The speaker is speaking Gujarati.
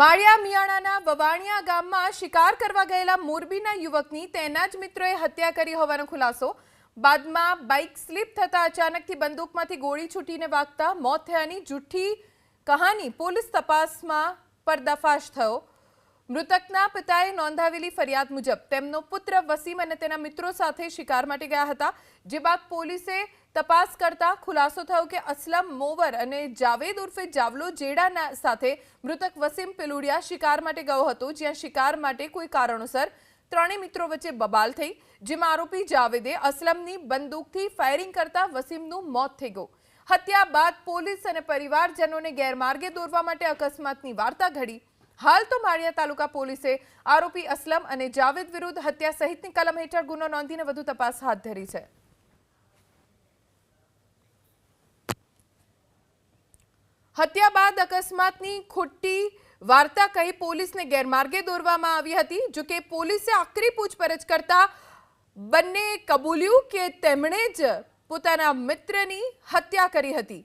માળિયા મિયાણાના વવાણિયા ગામમાં શિકાર કરવા ગયેલા મોરબીના યુવકની તેના જ મિત્રોએ હત્યા કરી હોવાનો ખુલાસો. બાદમાં બાઇક સ્લીપ થતાં અચાનકથી બંદૂકમાંથી ગોળી છૂટીને વાગતા મોત થયાની જૂઠી કહાની પોલીસ તપાસમાં પર્દાફાશ થયો. મૃતકના પિતાએ નોંધાવેલી ફરિયાદ મુજબ તેમનો પુત્ર વસીમ અને તેના મિત્રો સાથે શિકાર માટે ગયા હતા, જે બાદ પોલીસે તપાસ કરતા ખુલાસો થયો કે અસલમ મોવર અને જાવેદ ઉર્ફે જાવલો જેડાના સાથે મૃતક વસીમ પેલુડિયા શિકાર માટે ગયો હતો, જ્યાં શિકાર માટે કોઈ કારણોસર ત્રણેય મિત્રો વચ્ચે બબાલ થઈ, જેમાં આરોપી જાવેદે અસલમની બંદૂકથી ફાયરિંગ કરતા વસીમનું મોત થઈ ગયું. હત્યા બાદ પોલીસ અને પરિવારજનોને ગેરમાર્ગે દોરવા માટે અકસ્માતની વાર્તા ઘડી. હાલ તો માળિયા તાલુકા પોલીસે આરોપી અસલમ અને જાવેદ વિરુદ્ધ હત્યા સહિતની કલમ હેઠળ ગુનો નોંધીને વધુ તપાસ હાથ ધરી છે. હત્યા બાદ અકસ્માતની ખોટી વાર્તા કહી પોલીસને ગેરમાર્ગે દોરવામાં આવી હતી, જો કે પોલીસે આકરી પૂછપરછ કરતા બંને કબૂલ્યું કે તેમણે જ પોતાના મિત્રની હત્યા કરી હતી.